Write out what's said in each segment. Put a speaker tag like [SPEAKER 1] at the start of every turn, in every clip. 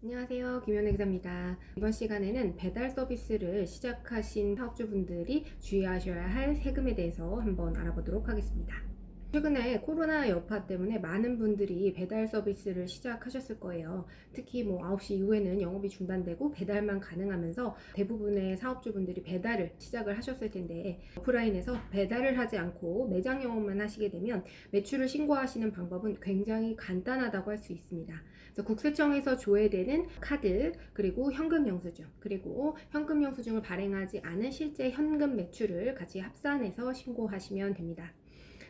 [SPEAKER 1] 안녕하세요. 김현애 기자입니다. 이번 시간에는 배달 서비스를 시작하신 사업주분들이 주의하셔야 할 세금에 대해서 한번 알아보도록 하겠습니다. 최근에 코로나 여파 때문에 많은 분들이 배달 서비스를 시작하셨을 거예요. 특히 뭐 9시 이후에는 영업이 중단되고 배달만 가능하면서 대부분의 사업주분들이 배달을 시작을 하셨을 텐데 오프라인에서 배달을 하지 않고 매장 영업만 하시게 되면 매출을 신고하시는 방법은 굉장히 간단하다고 할 수 있습니다. 그래서 국세청에서 조회되는 카드 그리고 현금 영수증 그리고 현금 영수증을 발행하지 않은 실제 현금 매출을 같이 합산해서 신고하시면 됩니다.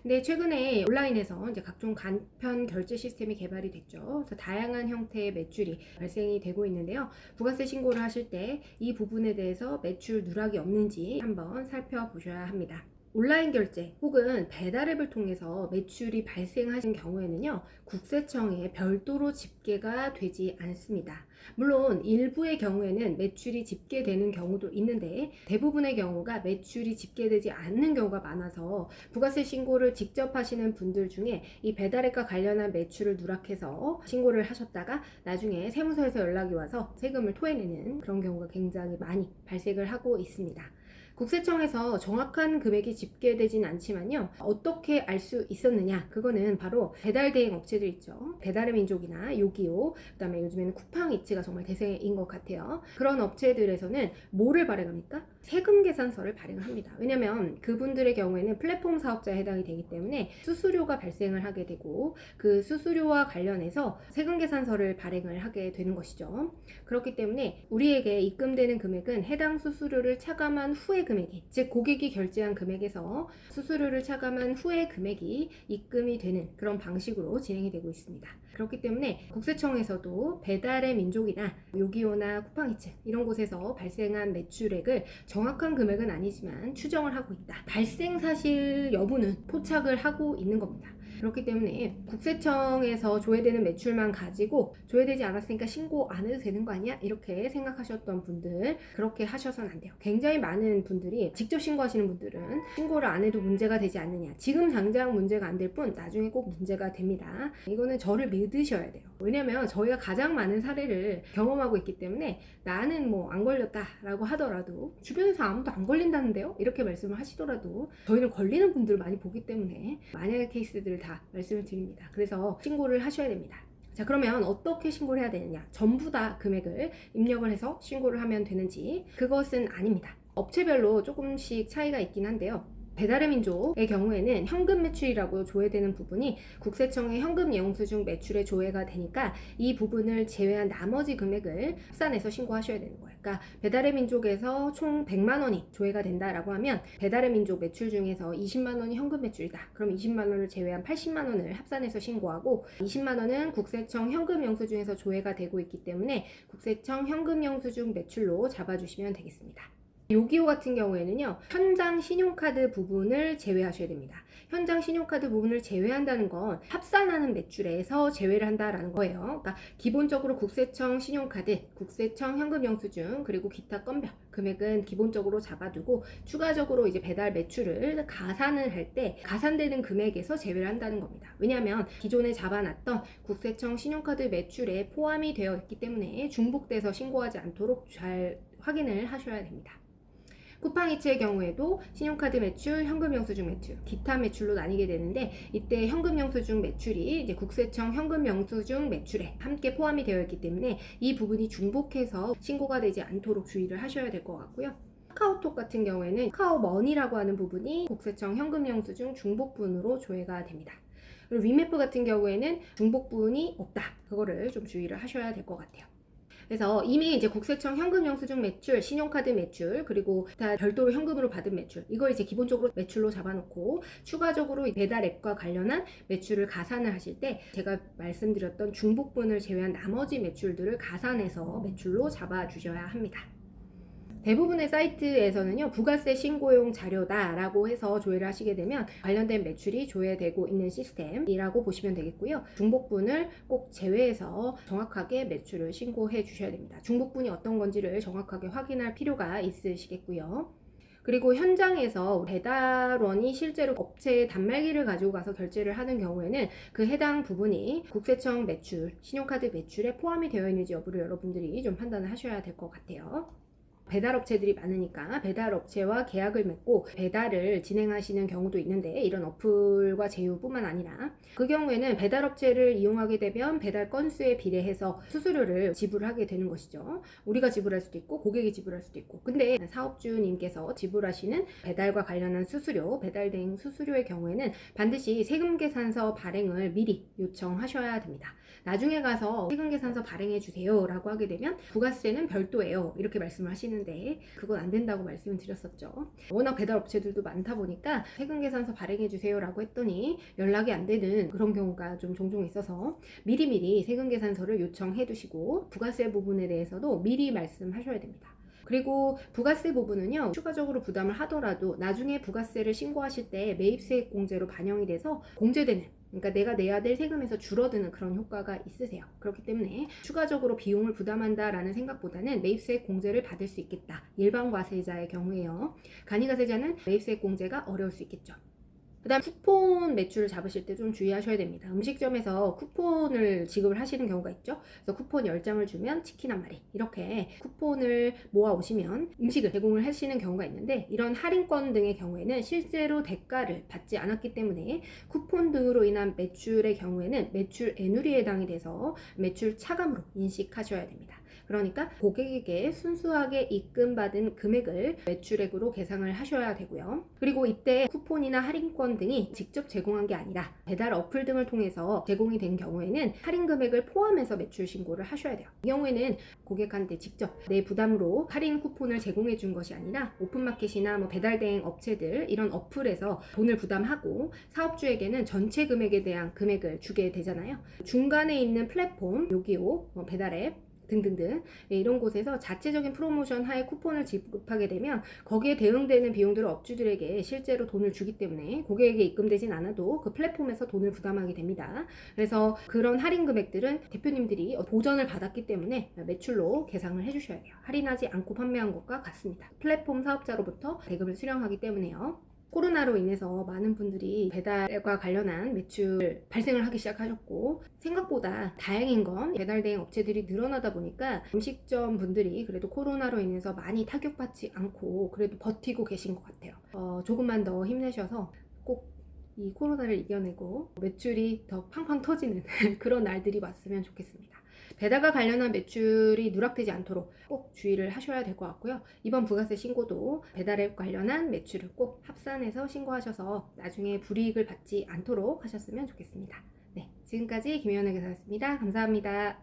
[SPEAKER 1] 근데 최근에 온라인에서 이제 각종 간편 결제 시스템이 개발이 됐죠. 그래서 다양한 형태의 매출이 발생이 되고 있는데요. 부가세 신고를 하실 때 이 부분에 대해서 매출 누락이 없는지 한번 살펴보셔야 합니다. 온라인 결제 혹은 배달앱을 통해서 매출이 발생하신 경우에는요, 국세청에 별도로 집계가 되지 않습니다. 물론 일부의 경우에는 매출이 집계되는 경우도 있는데 대부분의 경우가 매출이 집계되지 않는 경우가 많아서 부가세 신고를 직접 하시는 분들 중에 이 배달앱과 관련한 매출을 누락해서 신고를 하셨다가 나중에 세무서에서 연락이 와서 세금을 토해내는 그런 경우가 굉장히 많이 발생을 하고 있습니다. 국세청에서 정확한 금액이 집계되진 않지만요. 어떻게 알 수 있었느냐? 그거는 바로 배달 대행 업체들 있죠. 배달의 민족이나 요기요, 그다음에 요즘에는 쿠팡 이츠가 정말 대세인 것 같아요. 그런 업체들에서는 뭐를 발행합니까? 세금 계산서를 발행을 합니다. 왜냐면 그분들의 경우에는 플랫폼 사업자에 해당이 되기 때문에 수수료가 발생을 하게 되고 그 수수료와 관련해서 세금 계산서를 발행을 하게 되는 것이죠. 그렇기 때문에 우리에게 입금되는 금액은 해당 수수료를 차감한 후의 금액이 즉 고객이 결제한 금액에서 수수료를 차감한 후의 금액이 입금이 되는 그런 방식으로 진행이 되고 있습니다. 그렇기 때문에 국세청에서도 배달의 민족이나 요기요나 쿠팡이츠 이런 곳에서 발생한 매출액을 정확한 금액은 아니지만 추정을 하고 있다. 발생 사실 여부는 포착을 하고 있는 겁니다. 그렇기 때문에 국세청에서 조회되는 매출만 가지고 조회되지 않았으니까 신고 안 해도 되는 거 아니야? 이렇게 생각하셨던 분들 그렇게 하셔서는 안 돼요. 굉장히 많은 분들이 직접 신고하시는 분들은 신고를 안 해도 문제가 되지 않느냐. 지금 당장 문제가 안 될 뿐 나중에 꼭 문제가 됩니다. 이거는 저를 믿으셔야 돼요. 왜냐면 저희가 가장 많은 사례를 경험하고 있기 때문에 나는 뭐 안 걸렸다라고 하더라도 주변에서 아무도 안 걸린다는데요? 이렇게 말씀을 하시더라도 저희는 걸리는 분들을 많이 보기 때문에 만약의 케이스들을 다 말씀을 드립니다. 그래서 신고를 하셔야 됩니다. 자, 그러면 어떻게 신고를 해야 되느냐? 전부 다 금액을 입력을 해서 신고를 하면 되는지 그것은 아닙니다. 업체별로 조금씩 차이가 있긴 한데요. 배달의 민족의 경우에는 현금 매출이라고 조회되는 부분이 국세청의 현금 영수증 매출에 조회가 되니까 이 부분을 제외한 나머지 금액을 합산해서 신고하셔야 되는 거예요. 그러니까 배달의 민족에서 총 100만 원이 조회가 된다라고 하면 배달의 민족 매출 중에서 20만 원이 현금 매출이다. 그럼 20만 원을 제외한 80만 원을 합산해서 신고하고 20만 원은 국세청 현금 영수증에서 조회가 되고 있기 때문에 국세청 현금 영수증 매출로 잡아주시면 되겠습니다. 요기요 같은 경우에는요, 현장 신용카드 부분을 제외하셔야 됩니다. 현장 신용카드 부분을 제외한다는 건 합산하는 매출에서 제외를 한다라는 거예요. 그러니까 기본적으로 국세청 신용카드, 국세청 현금 영수증, 그리고 기타 건별 금액은 기본적으로 잡아두고 추가적으로 이제 배달 매출을 가산을 할 때 가산되는 금액에서 제외를 한다는 겁니다. 왜냐하면 기존에 잡아놨던 국세청 신용카드 매출에 포함이 되어 있기 때문에 중복돼서 신고하지 않도록 잘 확인을 하셔야 됩니다. 쿠팡이츠의 경우에도 신용카드 매출, 현금 영수증 매출, 기타 매출로 나뉘게 되는데 이때 현금 영수증 매출이 이제 국세청 현금 영수증 매출에 함께 포함이 되어 있기 때문에 이 부분이 중복해서 신고가 되지 않도록 주의를 하셔야 될 것 같고요. 카카오톡 같은 경우에는 카카오머니라고 하는 부분이 국세청 현금 영수증 중복분으로 조회가 됩니다. 그리고 위메프 같은 경우에는 중복분이 없다. 그거를 좀 주의를 하셔야 될 것 같아요. 그래서 이미 이제 국세청 현금 영수증 매출, 신용카드 매출, 그리고 다 별도로 현금으로 받은 매출, 이걸 이제 기본적으로 매출로 잡아놓고 추가적으로 이 배달 앱과 관련한 매출을 가산을 하실 때 제가 말씀드렸던 중복분을 제외한 나머지 매출들을 가산해서 매출로 잡아주셔야 합니다. 대부분의 사이트에서는요, 부가세 신고용 자료다라고 해서 조회를 하시게 되면 관련된 매출이 조회되고 있는 시스템이라고 보시면 되겠고요. 중복분을 꼭 제외해서 정확하게 매출을 신고해 주셔야 됩니다. 중복분이 어떤 건지를 정확하게 확인할 필요가 있으시겠고요. 그리고 현장에서 배달원이 실제로 업체에 단말기를 가지고 가서 결제를 하는 경우에는 그 해당 부분이 국세청 매출, 신용카드 매출에 포함이 되어 있는지 여부를 여러분들이 좀 판단을 하셔야 될 것 같아요. 배달업체들이 많으니까 배달업체와 계약을 맺고 배달을 진행하시는 경우도 있는데 이런 어플과 제휴뿐만 아니라 그 경우에는 배달업체를 이용하게 되면 배달 건수에 비례해서 수수료를 지불하게 되는 것이죠. 우리가 지불할 수도 있고 고객이 지불할 수도 있고 근데 사업주님께서 지불하시는 배달과 관련한 수수료, 배달 대행 수수료의 경우에는 반드시 세금계산서 발행을 미리 요청하셔야 됩니다. 나중에 가서 세금계산서 발행해 주세요 라고 하게 되면 부가세는 별도예요 이렇게 말씀을 하시는 데 그건 안 된다고 말씀을 드렸었죠. 워낙 배달 업체들도 많다 보니까 세금 계산서 발행해 주세요라고 했더니 연락이 안 되는 그런 경우가 좀 종종 있어서 미리미리 세금 계산서를 요청해 두시고 부가세 부분에 대해서도 미리 말씀하셔야 됩니다. 그리고 부가세 부분은요 추가적으로 부담을 하더라도 나중에 부가세를 신고하실 때 매입세액 공제로 반영이 돼서 공제되는 그러니까 내가 내야 될 세금에서 줄어드는 그런 효과가 있으세요. 그렇기 때문에 추가적으로 비용을 부담한다라는 생각보다는 매입세액 공제를 받을 수 있겠다. 일반 과세자의 경우에요. 간이과세자는 매입세액 공제가 어려울 수 있겠죠. 그다음 쿠폰 매출을 잡으실 때 좀 주의하셔야 됩니다. 음식점에서 쿠폰을 지급을 하시는 경우가 있죠. 그래서 쿠폰 10장을 주면 치킨 한 마리 이렇게 쿠폰을 모아 오시면 음식을 제공을 하시는 경우가 있는데 이런 할인권 등의 경우에는 실제로 대가를 받지 않았기 때문에 쿠폰 등으로 인한 매출의 경우에는 매출 애누리에 해당이 돼서 매출 차감으로 인식하셔야 됩니다. 그러니까 고객에게 순수하게 입금받은 금액을 매출액으로 계상을 하셔야 되고요. 그리고 이때 쿠폰이나 할인권 등이 직접 제공한 게 아니라 배달 어플 등을 통해서 제공이 된 경우에는 할인 금액을 포함해서 매출 신고를 하셔야 돼요. 이 경우에는 고객한테 직접 내 부담으로 할인 쿠폰을 제공해 준 것이 아니라 오픈마켓이나 뭐 배달 대행 업체들 이런 어플에서 돈을 부담하고 사업주에게는 전체 금액에 대한 금액을 주게 되잖아요. 중간에 있는 플랫폼 요기요 뭐 배달 앱 등등등 네, 이런 곳에서 자체적인 프로모션 하에 쿠폰을 지급하게 되면 거기에 대응되는 비용들을 업주들에게 실제로 돈을 주기 때문에 고객에게 입금되진 않아도 그 플랫폼에서 돈을 부담하게 됩니다. 그래서 그런 할인 금액들은 대표님들이 보전을 받았기 때문에 매출로 계상을 해주셔야 돼요. 할인하지 않고 판매한 것과 같습니다. 플랫폼 사업자로부터 대금을 수령하기 때문에요. 코로나로 인해서 많은 분들이 배달과 관련한 매출 발생을 하기 시작하셨고 생각보다 다행인 건 배달 대행 업체들이 늘어나다 보니까 음식점 분들이 그래도 코로나로 인해서 많이 타격받지 않고 그래도 버티고 계신 것 같아요. 어, 조금만 더 힘내셔서 꼭 이 코로나를 이겨내고 매출이 더 팡팡 터지는 그런 날들이 왔으면 좋겠습니다. 배달과 관련한 매출이 누락되지 않도록 꼭 주의를 하셔야 될 것 같고요. 이번 부가세 신고도 배달앱 관련한 매출을 꼭 합산해서 신고하셔서 나중에 불이익을 받지 않도록 하셨으면 좋겠습니다. 네, 지금까지 김혜연의 기사였습니다. 감사합니다.